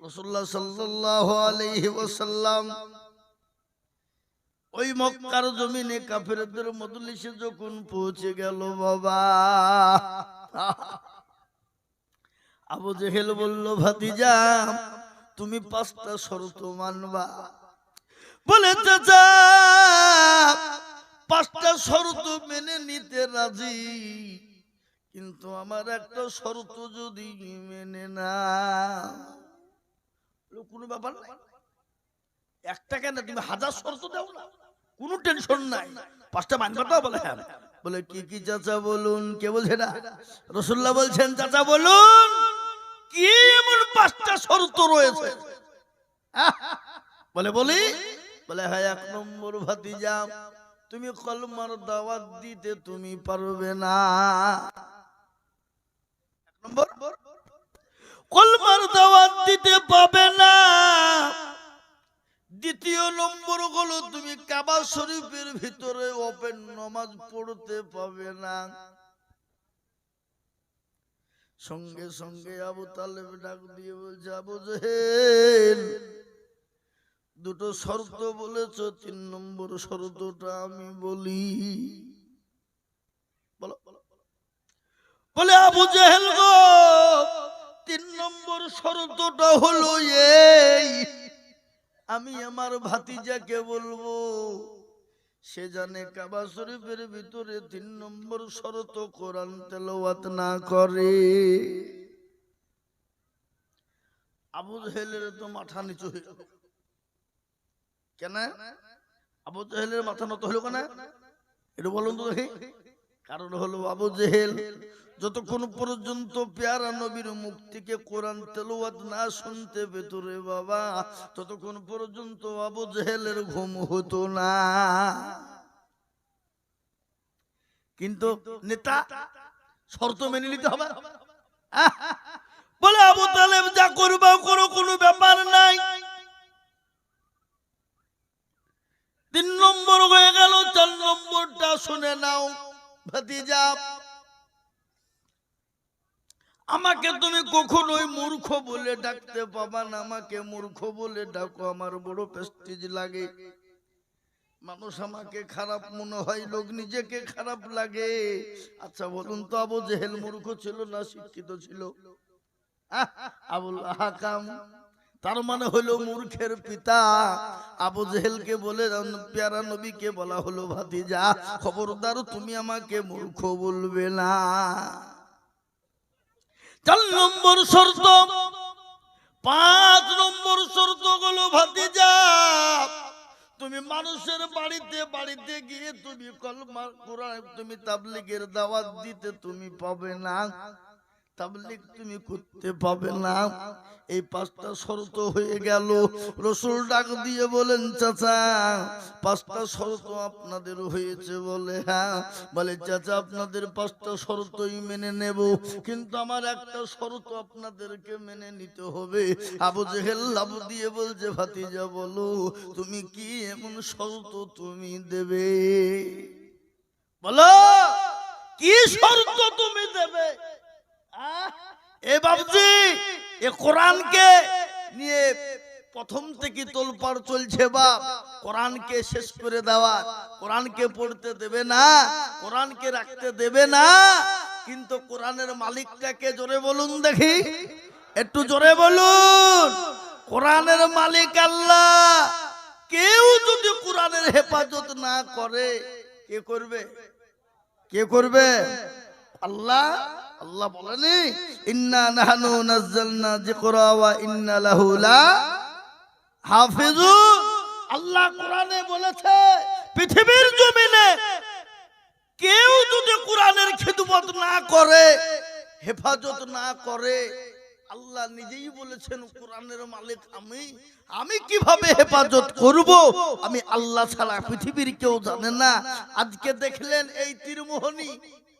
রসুল্লাহ সাল্লাহ আলাইহি ওয়াসাল্লাম ওই মক্কার জমিনে কাফেরদের মজলিসে যখন পৌঁছে গেল বাবা, আবু জেহেল বলল, ভাতিজা, তুমি পাঁচটা শর্ত মানবা। বলে পাঁচটা শর্ত মেনে নিতে রাজি, কিন্তু আমার একটা শর্ত যদি মেনে না কোনো ব্যাপার একটা কেন? তুমি হাজার শর্ত দাও না। কোনো টেনশন নাই। পাঁচটা তো? বলে হ্যাঁ। বলে, কি কি চাচা বলুন? কে বলছে না রসুল্লাহ বলছেন, চাচা বলুন, কি এমন পাঁচটা শর্ত রয়েছে? বলে, বলি। বলে হ্যাঁ এক নম্বর তুমি কলমার দাওয়াত দিতে তুমি পারবে না। এক নম্বর? কলমার দাওয়াত দিতে পাবে না। দ্বিতীয় নম্বর হলো তুমি কাবা শরীফের ভিতরে ওপেন নমাজ পড়তে পাবে না। সঙ্গে সঙ্গে আবু তালেব ডাক দিয়ে বলছে, আবু জেহেল, দুটো শর্ত বলেছ, তিন নম্বর শর্তটা আমি বলি, বলো। বলে, আবু জেহেল গো তিন নম্বর শর্তটা হলো এই। আমি আমার ভাতিজাকে বলব, সে জানে কাবা শরীফের ভিতরে তিন নম্বর শরত কোরআন তেলাওয়াত না করে। আবু জেহেলের তো মাথা নিচু হয়ে গেল। কেন? আবু জেহেলের মাথা নত হলো কেন? এটা বলুন তো দেখি। কারণ হলো আবু জেহেল যতক্ষণ পর্যন্ত পেয়ারা নবীর মুখ থেকে কোরআন তেলাওয়াত না শুনতে ভেতরে বাবা, ততক্ষণ পর্যন্ত আবু জেহেলের ঘুম হতো না। কিন্তু নেতা, শর্ত মেনে নিতে হবে! বলে আবু তালেব, যা করবা করো, কোনো ব্যাপার নাই। তিন নম্বর হয়ে গেল, চার নম্বরটা শুনে নাও, ভাতিজা। আমাকে তুমি কখনোই মূর্খ বলে ডাকতে পাবা না। আমাকে মূর্খ বলে ডাকো, আমার বড় প্রেস্টিজ লাগে। মানুষ আমাকে খারাপ মনে হয়, লোক নিজেকে খারাপ লাগে। আচ্ছা বলুন তো, আবু জেহেল মূর্খ ছিল না শিক্ষিত ছিল? আবুল হাকাম। তার মানে হলো মূর্খের পিতা। আবু জেহেলকে বলে, পেয়ারা নবীকে বলা হলো ভাতিজা। খবরদার, তুমি আমাকে মূর্খ বলবে না। চার নম্বর শর্ত, পাঁচ নম্বর শর্তগুলো ভাতিজা, তুমি মানুষের বাড়িতে বাড়িতে গিয়ে তুমি কলমা কোরআন, তুমি তাবলিগের দাওয়াত দিতে তুমি পাবে না। তাবলিগ তুমি করতে পাবে না। এই পাঁচটা শর্ত হয়ে গেল। রসুল ডাক দিয়ে বলেন, চাচা, পাঁচটা শর্ত আপনাদের হয়েছে বলে হ্যাঁ? বলে, চাচা, আপনাদের পাঁচটা শর্তই মেনে নেব। কিন্তু আমার একটা শর্ত আপনাদেরকে মেনে নিতে হবে। আবু জেহেল লাভ দিয়ে বলছে, ভাতিজা, বলো, তুমি কি এমন শর্ত তুমি দেবে? বলো, কি শর্ত তুমি দেবে? এ বাবজি, এ কোরআনকে নিয়ে প্রথম থেকে তোলপাড় চলছে বাপ। কোরআনকে শেষ করে দেওয়া, কোরআনকে পড়তে দেবে না, কোরআনকে রাখতে দেবে না। কিন্তু কোরআনের মালিকটাকে জোরে বলুন দেখি, একটু জোরে বলুন। কোরআনের মালিক আল্লাহ, কেউ যদি কোরআনের হেফাজত না করে, কে করবে? কে করবে? আল্লাহ আল্লাহ বলেনি, ইন্না নাহনু নাজ্জালনা যিকরা ওয়া ইন্না লাহু লা হাফিজুন। আল্লাহ কোরআনে বলেছে, পৃথিবীর জমিনে কেউ যদি কোরআনের খেদমত না করে, হেফাজত না করে, আল্লাহ নিজেই বলেছেন, কোরআনের মালিক আমি আমি কীভাবে হেফাজত করব? আমি আল্লাহ ছাড়া পৃথিবীর কেউ জানে না। আজকে দেখলেন এই তীরমোহনী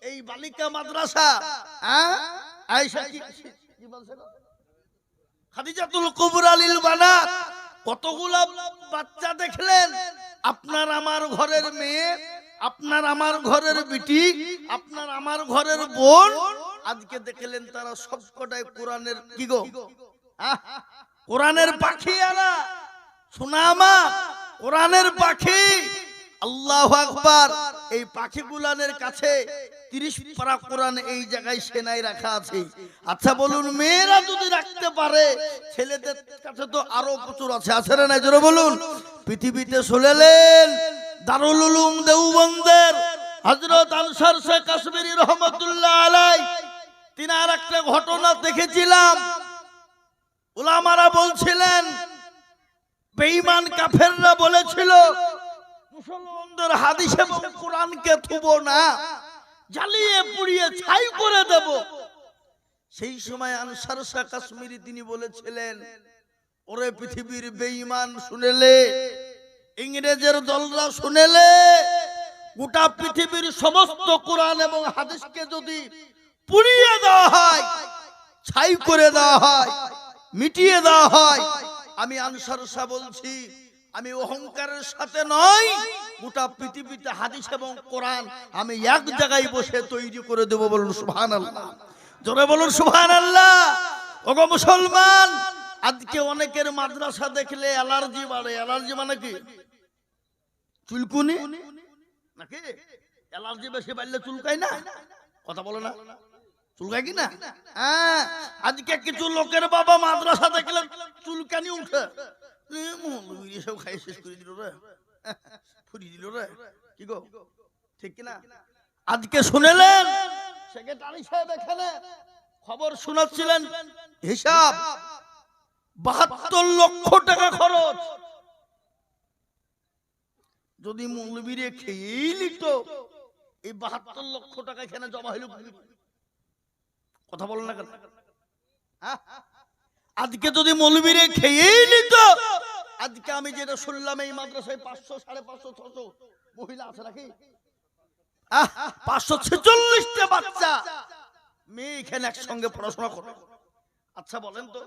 এই বালিকা মাদ্রাসা হ্যাঁ? বাচ্চা দেখলেন? আপনার আমার ঘরের মেয়ে, আপনার আমার ঘরের বিটি, আপনার আমার ঘরের বোন, আজকে দেখলেন তারা সবকটাই কোরআনের কি গো? কোরআনের পাখি এরা শোনা আমার কোরআনের পাখি। আল্লাহ আকবার। এই পাখি গুলানের কাছে তিরিশ পারা কোরআন এই জায়গায় সেনাই রাখা আছে। আচ্ছা বলুন, মেয়েরা যদি রাখতে পারে, ছেলেদের কাছে তো আরও প্রচুর আছে। আছে না নাই? জোরে বলুন। পৃথিবীতে চলেলেন দারুল উলুম দেওবন্দের হজরত আনসার শেখ কাশ্মীরি রহমতুল্লাহ আলাই। তিনি আর একটা ঘটনা দেখেছিলাম। ওলামারা বলছিলেন, বেঈমান কাফেররা বলেছিল মুসলমানদের হাদিস এবং কোরআনকে থুব না, জ্বালিয়ে পুড়িয়ে ছাই করে দেব। সেই সময় আনসার শাহ কাশ্মীরি তিনি বলেছিলেন, ওরে পৃথিবীর বেঈমান শুনেলে, ইংরেজের দলরা শুনেলে, গোটা পৃথিবীর সমস্ত কোরআন এবং হাদিসকে যদি পুড়িয়ে দেওয়া হয়, ছাই করে দেওয়া হয়, মিটিয়ে দেওয়া হয়, আমি আনসার শাহ বলছি আমি অহংকারের সাথে নয় গোটা পৃথিবীতে হাদিস এবং কোরআন আমি এক জায়গায় বসে তৈরি করে দেব বলুন সুবহান আল্লাহ জোরে বলুন সুবহান আল্লাহ ওগো মুসলমান, আজকে অনেকের মাদ্রাসা দেখলে অ্যালার্জি বাড়ে। অ্যালার্জি মানে কি? চুলকুনি? নাকি? অ্যালার্জি বেশি বাড়লে চুলকায় না? কথা বলো না। চুলকায় কি না? হ্যাঁ আজকে কিছু লোকের বাবা মাদ্রাসা দেখলে চুলকানি উঠে। মৌলবী খাই শেষ করে দিল রে। ফুরি দিল রে। কি গো? ঠিক কি না আজকে শুনেলেন, সেক্রেটারি সাহেব এখানে খবর শোনাচ্ছিলেন, হিসাব, বাহাত্তর লক্ষ টাকা খরচ। যদি মৌলবীরে খেয়েই নিত, এই বাহাত্তর লক্ষ টাকা এখানে জমা হইল কথা বলো না কেন? হ্যাঁ? আজকে যদি মৌলবীরে খেয়েই নিত, আজকে আমি যেটা শুনলাম এই মাদ্রাসায় পাঁচশো, সাড়ে পাঁচশো, ছশো মহিলা আছে নাকি? পাঁচশো ছেচল্লিশটা বাচ্চা। মেয়ে এখানে একসঙ্গে পড়াশোনা করে। আচ্ছা বলেন তো,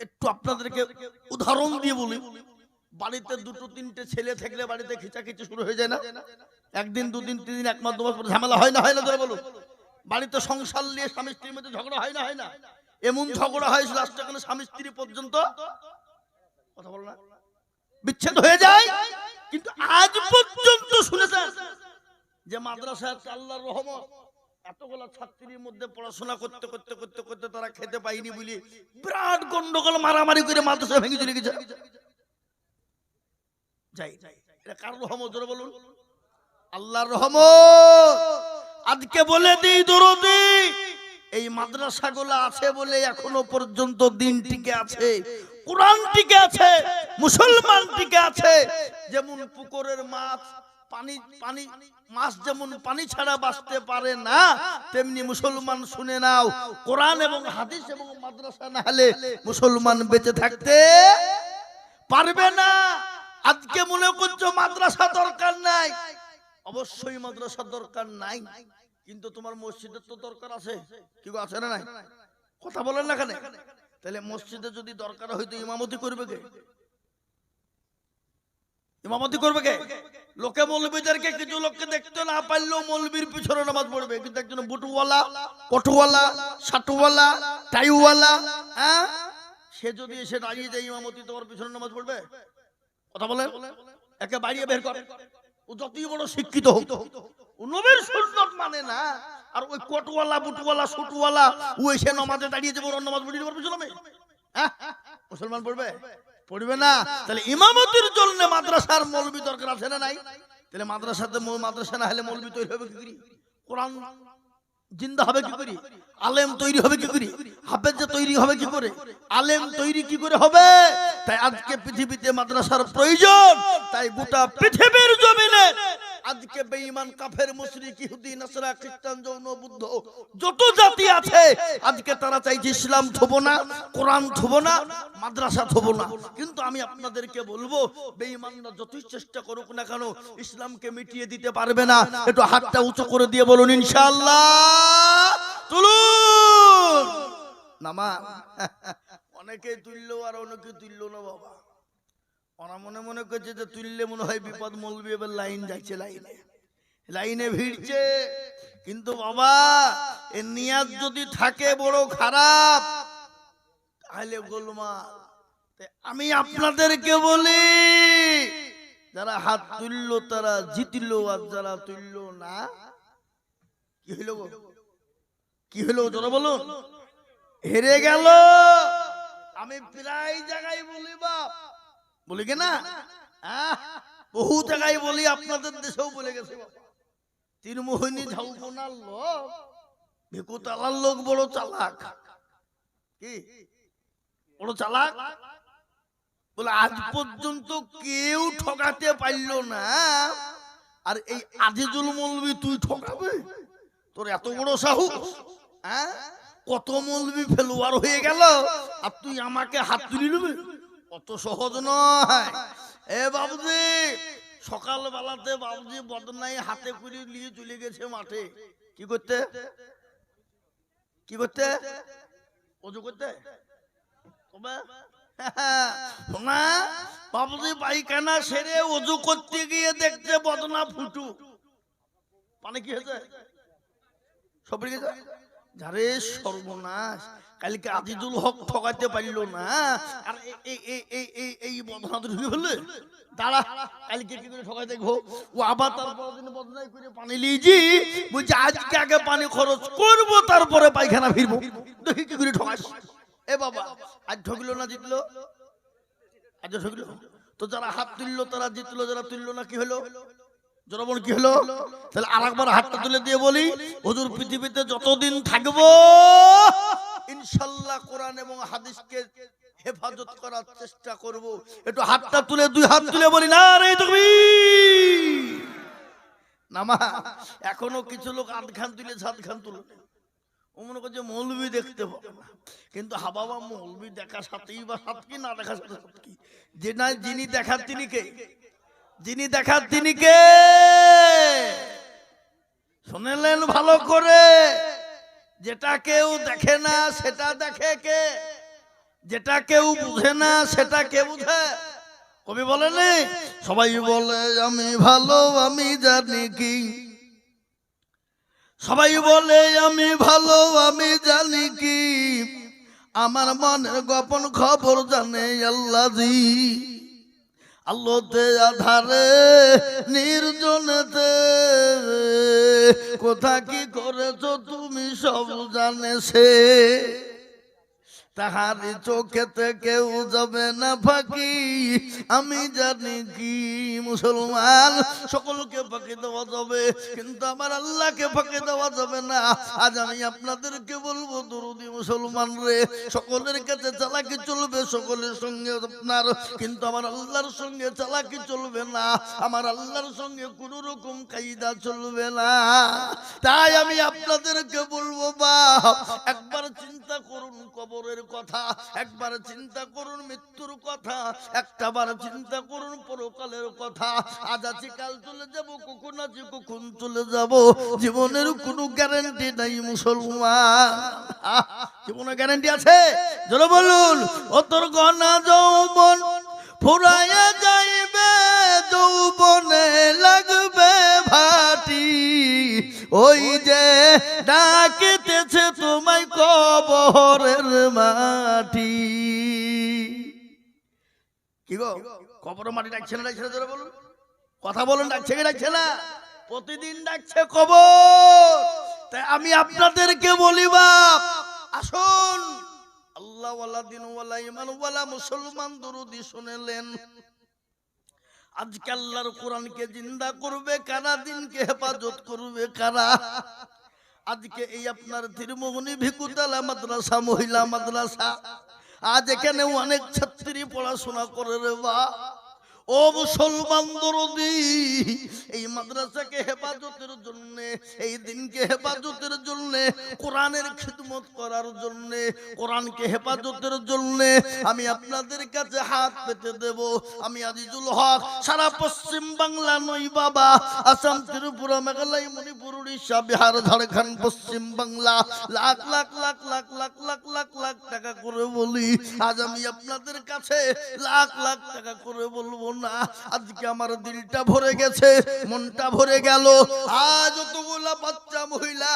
একটু আপনাদেরকে উদাহরণ দিয়ে বলি। বাড়িতে দুটো, তিনটে ছেলে থাকলে বাড়িতে খিচাখিচি শুরু হয়ে যায় না? একদিন, দুদিন তিন দিন ঝামেলা হয় না হয় না ধরে বলুন? বাড়িতে সংসার নিয়ে স্বামী স্ত্রীর মধ্যে ঝগড়া হয় না হয় না? এমন ঝগড়া হয় লাস্টে এখানে স্বামী স্ত্রী পর্যন্ত কথা বল না। বিচ্ছেদ হয়ে যায়। কিন্তু আজ পর্যন্ত শুনেছেন যে মাদ্রাসা আল্লাহর রহমত। এতগুলা ছাত্রীর মধ্যে পড়াশোনা করতে করতে করতে করতে তারা খেতে পাইনি বলি বিরাট গন্ডগোল মারামারি করে মাদ্রাসা ভেঙে চলে গেছে। যাই এটা কার রহমত জোরে বলুন? আল্লাহর রহমত। আজকে বলে দিই দরদি এই মাদ্রাসাগুলো আছে বলে এখনও পর্যন্ত দিন টিকে আছে কোরআন টিকে আছে মুসলমান টিকে আছে। যেমন পুকুরের মাছ, পানি পানি, মাছ যেমন পানি ছাড়া বাঁচতে পারে না, তেমনি মুসলমান শুনে নাও, কোরআন এবং হাদিস এবং মাদ্রাসা না হলে মুসলমান বেঁচে থাকতে পারবে না। আজকে মনে করছ মাদ্রাসা দরকার নাই? অবশ্যই মাদ্রাসা দরকার নাই। কিন্তু তোমার মসজিদের তো দরকার আছে। কি আছে না নাই? কথা বলেন না তাহলে মসজিদে যদি দরকার হয়তো ইমামতি করবে কে? ইমামতি করবে কে? লোকে মৌলবীদেরকে কিছু লোককে দেখতে না পারলেও মৌলবীর পিছনে নামাজ পড়বে। কিন্তু একজন বুটুওয়ালা কটুওয়ালা সাটুওয়ালা, টাইওয়ালা হ্যাঁ? সে যদি এসে দাঁড়িয়ে যায় ইমামতি, তোমার পিছনে নামাজ পড়বে? কথা বলে একে বাড়িয়ে বের করে। ও যতই বড় শিক্ষিত হোক নবীর সুন্নত মানে না। আর ওই কোটওয়ালা, বুটওয়ালা, সুটওয়ালা, ও এসে নামাজে দাঁড়িয়ে যাবে, ওর নামাজ পড়িয়ে হ্যাঁ? মুসলমান পড়বে? পড়বে না। তাহলে ইমামতির জন্য মাদ্রাসার মৌলবি দরকার আছে না নাই? তাহলে মাদ্রাসাতে মাদ্রাসা না হলে মৌলবি তৈরি হবে কি করি? কোরআন জিন্দা হবে কি করি? আলেম তৈরি হবে কি করি? হাফেজ তৈরি হবে কি করে? আলেম তৈরি কি করে হবে? তাই আজকে পৃথিবীতে মাদ্রাসার প্রয়োজন, তাই গোটা পৃথিবীর জমিনে আজকে বেঈমান, কাফের, মুশরিক, ইহুদি, নাসরা, খ্রিস্টান, জৈন, বুদ্ধ, যত জাতি আছে, আজকে তারা চাইছে ইসলাম থব না, কোরআন থব না, মাদ্রাসা থব না। কিন্তু আমি আপনাদেরকে বলব, বেঈমানরা যতই চেষ্টা করুক না কেন, ইসলামকে মিটিয়ে দিতে পারবে না। একটু হাতটা উঁচু করে দিয়ে বলুন, ইনশাআল্লাহ, তুলুন। নামা অনেকে তুললো আর অনেকে তুললো না বাবা। ওরা মনে মনে করছে যে তুললে মনে হয় বিপদ মলবি, এবার লাইন যাচ্ছে লাইনে। লাইনে ভিড়ছে। কিন্তু বাবা এর নিয়াজ যদি থাকে বড় খারাপ, তাহলে গোলমাল। তে আমি আপনাদেরকে বলি, যারা হাত তুলল তারা জিতল আর যারা তুলল না, কি হইল? কি হইল তোরা বলুন। হেরে গেল। আমি প্রায় জায়গায় বলি বাপ। বলি কে না? বহু জায়গায় বলি আপনাদের দেশেও বলে গেছে বাবা। তিরমোহিনী ঝাউপনার লোক ভেকুতালার লোক বড় চালাক। কি? বড় চালাক? বলে আজ পর্যন্ত কেউ ঠকাতে পারল না। আর এই আজিজুল মৌলবি তুই ঠকাবে? তোর এত বড় সাহস হ্যাঁ? কত মৌলবি ফেলুয়ার হয়ে গেল? আর তুই আমাকে হাত তুলি নেবে? অত সহজ নয়। এ বাবুজি সকাল বেলাতে বাবুজি বদনাই হাতে করে নিয়ে চলে গেছে মাঠে। কি করতে? কি করতে? অজু করতে? তবে বাবুজি পায়খানা সেরে অজু করতে গিয়ে দেখতে বদনা ফুটু। মানে কি হয়েছে? সব গেছে? যারে সর্বনাশ। কালকে আজিজুল হক ঠকাইতে পারল না। আর এই তারপর দিন বদনাই করে পানি লিয়েছি বলছে, আজকে আগে পানি খরচ করব, তারপরে পায়খানা ফিরবো। দেখি কি করে ঠকাস এ বাবা, আজ ঠকলো না জিতলো? আজ ঠকলো? তো যারা হাত তুললো, তারা জিতলো, যারা তুললো না, কি হলো? জনগণ কি হলো? তাহলে আর একবার হাতটা তুলে দিয়ে বলি, হুজুর পৃথিবীতে যতদিন থাকব, ইনশাল্লাহ কোরআন এবং হাদিসকে হেফাজত করার চেষ্টা করব। একটু হাতটা তুলে, দুই হাত তুলে বলি না রে তুমি নামা এখনও কিছু লোক আধ খান তুলে সাত খান তুলে মনে করছে মৌলবি দেখতে পাবে কিন্তু হাবাবা মৌলবি দেখা সাথেই বা সাত কি, না দেখা সাথে কি? যে না যিনি দেখার, তিনি কে? যিনি দেখার তিনি কে? শুনেলেন ভালো করে। যেটা কেউ দেখে না, সেটা দেখে কে? যেটা কেউ বুঝে না, সেটা কে বুঝে? কবি বলেনি সবাই বলে, আমি ভালো, আমি জানি কি। সবাই বলে, আমি ভালো, আমি জানি কি। আমার মনের গোপন খবর জানে আল্লাহ আলোতে আধারে নির্জনেতে। কোথা কি করেছ তুমি সব জানে সে তাহারি চোখেতে কেউ যাবে না ফাঁকি। আমি জানি কি মুসলমান, সকলকে ফাঁকি দেওয়া যাবে, কিন্তু আমার আল্লাহকে ফাঁকি দেওয়া যাবে না। আজ আমি আপনাদেরকে বলব, দরুদি মুসলমান রে, সকলের কাছে চালাকি চলবে সকলের সঙ্গে আপনার, কিন্তু আমার আল্লাহর সঙ্গে চালাকি চলবে না। আমার আল্লাহর সঙ্গে কোন রকম কায়দা চলবে না। তাই আমি আপনাদেরকে বলব বা একবার চিন্তা করুন কবরের কথা, একবার চিন্তা করুন মৃত্যুর কথা, একটাবার চিন্তা করুন পরকালের কথা। আজ আছি, কাল চলে যাব, কখন আছি, কখন চলে যাব? জীবনের কোনো গ্যারান্টি নাই মুসলমান। জীবনের গ্যারান্টি আছে? জোরে বলুন ও তোর গনা যৌবন ফুরাইয়া যাইবে, যৌবনে লাগবে ভাটি। ওই যে তোমায় কবরের মাটি। কি গো? কবর মাটি ডাকছে না ডাকছে না বলুন। কথা বলুন, ডাকছে কি, ডাকছে না? প্রতিদিন ডাকছে কবর। তাই আমি আপনাদেরকে বলি, বাপ, আসুন। আল্লাহ ওয়ালা দিন ওয়ালা ইমান ওয়ালা মুসলমান দরুদি শুনেলেন। আজকে আল্লাহর কোরআনকে জিন্দা করবে, কারা দিনকে হেফাজত করবে, কারা? আজকে এই আপনার তিরমোহনী ভিকুতলা মাদ্রাসা, মহিলা মাদ্রাসা। আজ এখানে অনেক ছাত্রী পড়াশোনা করে রে বা। ও মুসলমান দরদি এই মাদ্রাসাকে হেফাজতের জন্য, এই দিনকে হেফাজতের জন্য, কোরআনের খিদমত করার জন্য, কোরআনকে হেফাজতের জন্য আমি আপনাদের কাছে হাত পেতে দেব। আমি আজিজুল হক, সারা পশ্চিম বাংলা নই বাবা, আসাম, ত্রিপুরা, মেঘালয়, মণিপুর, উড়িষ্যা, বিহার, ঝাড়খণ্ড, পশ্চিম বাংলা, লাখ লাখ লাখ লাখ লাখ লাখ লাখ লাখ টাকা করে বলি। আজ আমি আপনাদের কাছে লাখ লাখ টাকা করে বলব না, আজকে আমার দিলটা ভরে গেছে, মনটা ভরে গেল। আজ যতগুলা বাচ্চা মহিলা,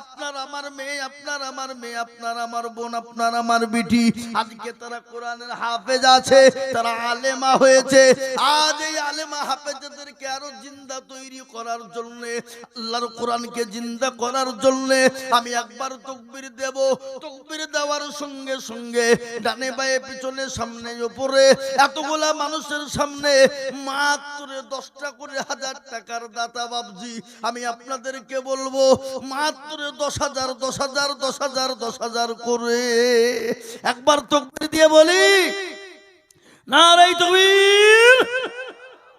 আপনার আমার মেয়ে, আপনার আমার মেয়ে, আপনার আমার বোন, আপনার আমার বিটি, আজকে তারা কোরআনের হাফেজ আছে, তারা আলেমা হয়েছে। আজ এই আলেমা হাফেজদেরকে আরও জিন্দা তৈরি করার জন্য, আল্লাহর কোরআনকে জিন্দা করার জন্য আমি একবার তকবির দেব। তকবির দেওয়ার সঙ্গে সঙ্গে ডানে বায়ে পিছনে সামনে উপরে এতগুলা মানুষের সামনে বলব, মাত্র দশ হাজার দশ হাজার দশ হাজার দশ হাজার করে। একবার তকবির দিয়ে বলি নারাই তকবীর।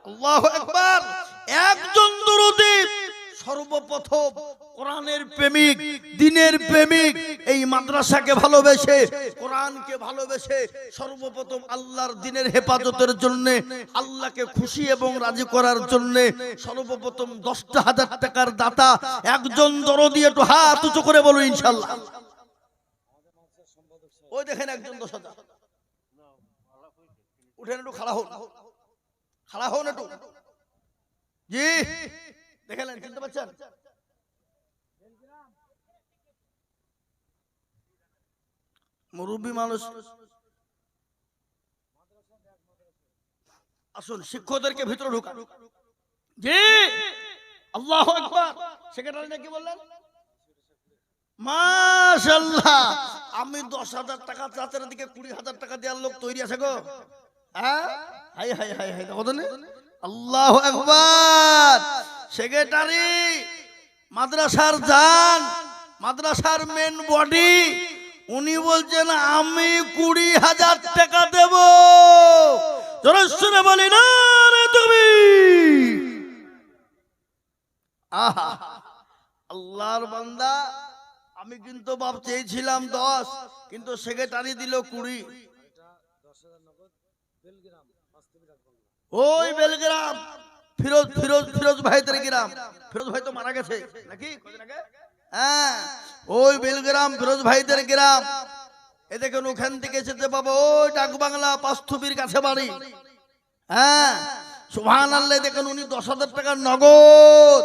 আল্লাহু আকবার একজন দরুদি সর্বপ্রথম কোরআনের প্রেমিক, দিনের প্রেমিক এই মাদ্রাসাকে ভালোবেসে, কোরআনকে ভালোবেসে সর্বপ্রথম আল্লাহর দিনের হেফাজতের জন্য, আল্লাহকে খুশি এবং রাজি করার জন্য সর্বপ্রথম দশটা হাজার টাকার দাতা একজন দরদি একটু হাত উঁচু করে বলো ইনশাল্লাহ ওই দেখেন একজন দশ হাজার। উঠেন একটু খাড়া হন। খাড়া হন একটু। জি। দেখেলেন চিনতে পারছেন মুরব্বী মানুষ। আসুন শিক্ষকদেরকে ভিতরে ঢুকান। জি। আল্লাহ আকবার। সেক্রেটারি নাকি বললেন? মাশাল্লাহ আমি দশ হাজার টাকা চাচের দিকে কুড়ি হাজার টাকা দেওয়ার লোক তৈরি আছে গো। হ্যাঁ? হাই হাই হাই হাই দেখো তো নে? আল্লাহ একবার সেক্রেটারি, মাদ্রাসার জান, মাদ্রাসার মেন বডি উনি বলছেন, আমি কুড়ি হাজার টাকা দেব। জোরেশ্বরে বলি না রে তুমি। আহা, আল্লাহর বান্দা, আমি কিন্তু বাপ চেয়েছিলাম দশ, কিন্তু সেক্রেটারি দিল কুড়ি। ওই বেলগ্রাম, ফিরোজ ফিরোজ ফিরোজ ভাইদের গ্রাম। ফিরোজ ভাই তো মারা গেছে, নাকি? হ্যাঁ ওই বেলগ্রাম, ফিরোজ ভাইদের গ্রাম। এ দেখুন ওখান থেকে যেতে পাবো, ওই ডাক বাংলা পাস্থুবির কাছে বাড়ি। হ্যাঁ সুহান আল্লাহ দেখেন উনি দশ হাজার টাকার নগদ।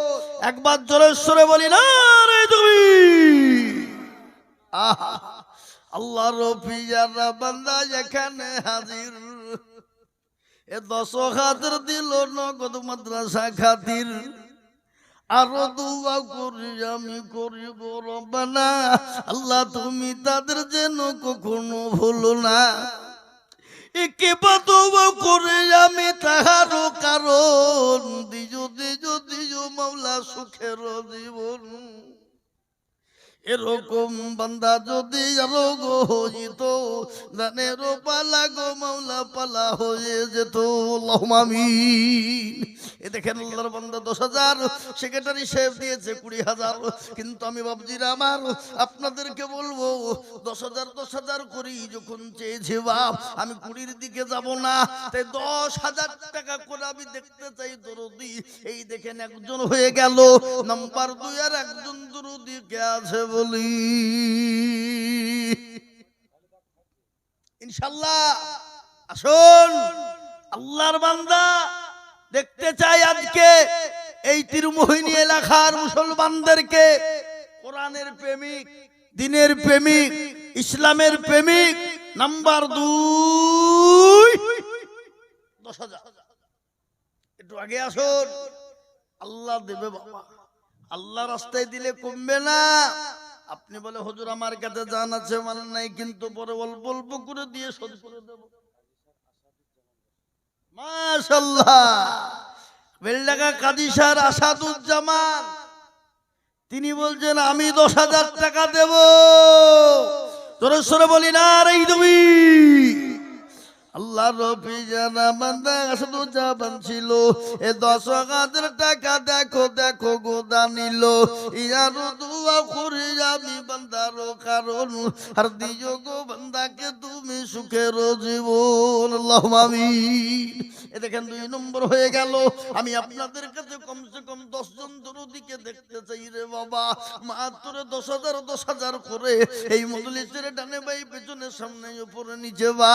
একবার জোরেশ্বরে বলি, না রে তুমি! আল্লাহ রফিয়ারা বান্দা এখানে হাজির। এ দশ হাজার দিল নগদ মাদ্রাসা খাতির। আরও দুয়া করি, আমি করিব রবানা আল্লাহ, তুমি তাদের যেন কখনো ভুলো না। করে, আমি তাহারও কারণ। দিজ দিজ দিজ মাওলা সুখের জীবন। এরকম বান্দা যদি রোগ হইত দানের পালা গো, মাওলা পালা হয়ে যেত। লহমামি এ দেখেন আল্লাহর বান্দা দশ হাজার সেক্রেটারি সাহেব দিয়েছে কুড়ি হাজার। কিন্তু আমি বাবজির আমার, আপনাদেরকে বলব, দশ হাজার দশ হাজার করি যখন চেয়েছে বাপ, আমি কুড়ির দিকে যাব না। তাই দশ হাজার টাকা করে আমি দেখতে চাই দরদি। এই দেখেন একজন হয়ে গেল, নাম্বার দুই আর একজন দরদি কে আছে বলি। ইনশাল্লাহ, আসুন। আল্লাহর বান্দা, দেখতে চাই আজকে এই তিরুমোহিনী এলাকার মুসলমানদেরকে। কোরআনের প্রেমিক, দিনের প্রেমিক, ইসলামের প্রেমিক, নাম্বার দুই। দশ হাজার। একটু আগে আসুন। আল্লাহ দেবে বাবা। আল্লাহ রাস্তায় দিলে কমবে না। আপনি বলে, হুজুর, আমার কাছে জান আছে মানে নাই, কিন্তু পরে অল্প অল্প করে দিয়ে শোধ করে দেবো। আসাদুজ্জামান, তিনি বলছেন, আমি দশ হাজার টাকা দেব। বলি না রে তুমি। আল্লাহ জানা ছিল। এ দশ হাজার টাকা দেখো দেখো গোদা নিল। ইয়ার দুয়া আমি বান্দার কারণ। আর দিও গো বান্দাকে তুমি এ দেখেন দুই নম্বর হয়ে গেল। আমি আপনাদের কাছে কমসে কম দশ জন দরদিকে দেখতে চাই রে বাবা। মাত্র দশ হাজার দশ হাজার করে এই মজলিসের ডানে বাই পেছনে সামনে উপরে নিচে বা।